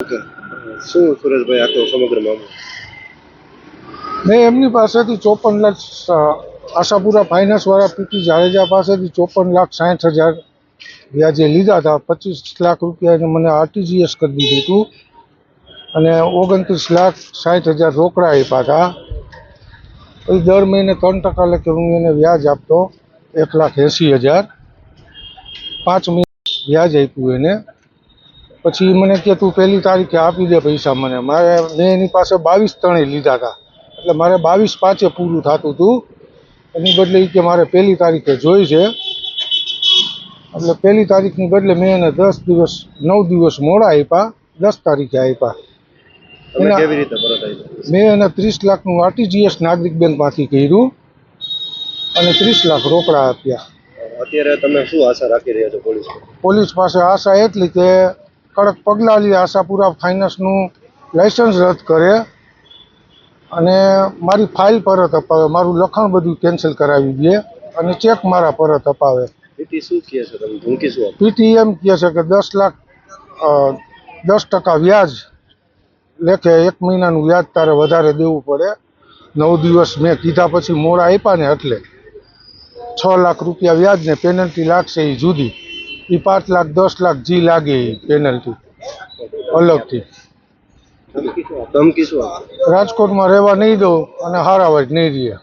શું સુરેશભાઈ આખો સમગ્ર મામલો? મેં એમની પાસેથી ચોપન લાખ આશાપુરા આશાપુરા ફાઇનાન્સવાળા પીટી જાડેજા પાસેથી ચોપન લાખ સાઠ હજાર વ્યાજે લીધા હતા. પચીસ લાખ રૂપિયા એને મને આરટીજીએસ કરી દીધું હતું. અને ઓગણત્રીસ લાખ સાઠ હજાર રોકડા આપ્યા હતા. પછી દર મહિને ત્રણ ટકા લેખે હું એને વ્યાજ આપતો, એક લાખ એંસી હજાર. પાંચ મહિને વ્યાજ આપ્યું એને. પછી મને કે તું પહેલી તારીખે આપી દે પૈસા મને. મારે મેં એની પાસે બાવીસ ત્રણે લીધા હતા. એટલે મારે બાવીસ પાંચે પૂરું થતું હતું એની બદલે કે મારે પહેલી તારીખે જોઈ છે. એટલે પહેલી તારીખની બદલે મેં એને દસ દિવસ નવ દિવસ મોડા આપ્યા. દસ તારીખે આપ્યા. મેં એને ત્રીસ લાખનું આરટીજીએસ નાગરિક બેંકમાંથી કર્યું અને ત્રીસ લાખ રોકડા આપ્યા. અત્યારે તમે શું આશા રાખી રહ્યા છો પોલીસ પોલીસ પાસે આશા એટલી કે કડક પગલાં લે આશાપુરા ફાઇનાન્સનું લાઇસન્સ રદ કરે અને મારી ફાઇલ પરત અપાવે મારું લખાણ બધું કેન્સલ કરાવી દે અને ચેક મારા પરત અપાવે. પીટી શું કહે છે તમે? ધમકી શું પીટી એમ કહે છે કે દસ લાખ દસ ટકા વ્યાજ લેખે એક મહિનાનું વ્યાજ તારે વધારે દેવું પડે. નવ દિવસ મેં કીધા પછી મોડા આપ્યા ને એટલે છ લાખ રૂપિયા વ્યાજને પેનલ્ટી લાગશે એ જુદી. એ પાંચ લાખ દસ લાખ જી લાગે એ પેનલ્ટી અલગથી. ધમકી શું રાજકોટમાં રહેવા નહીં દો અને હારાવાજ નહીં રહીએ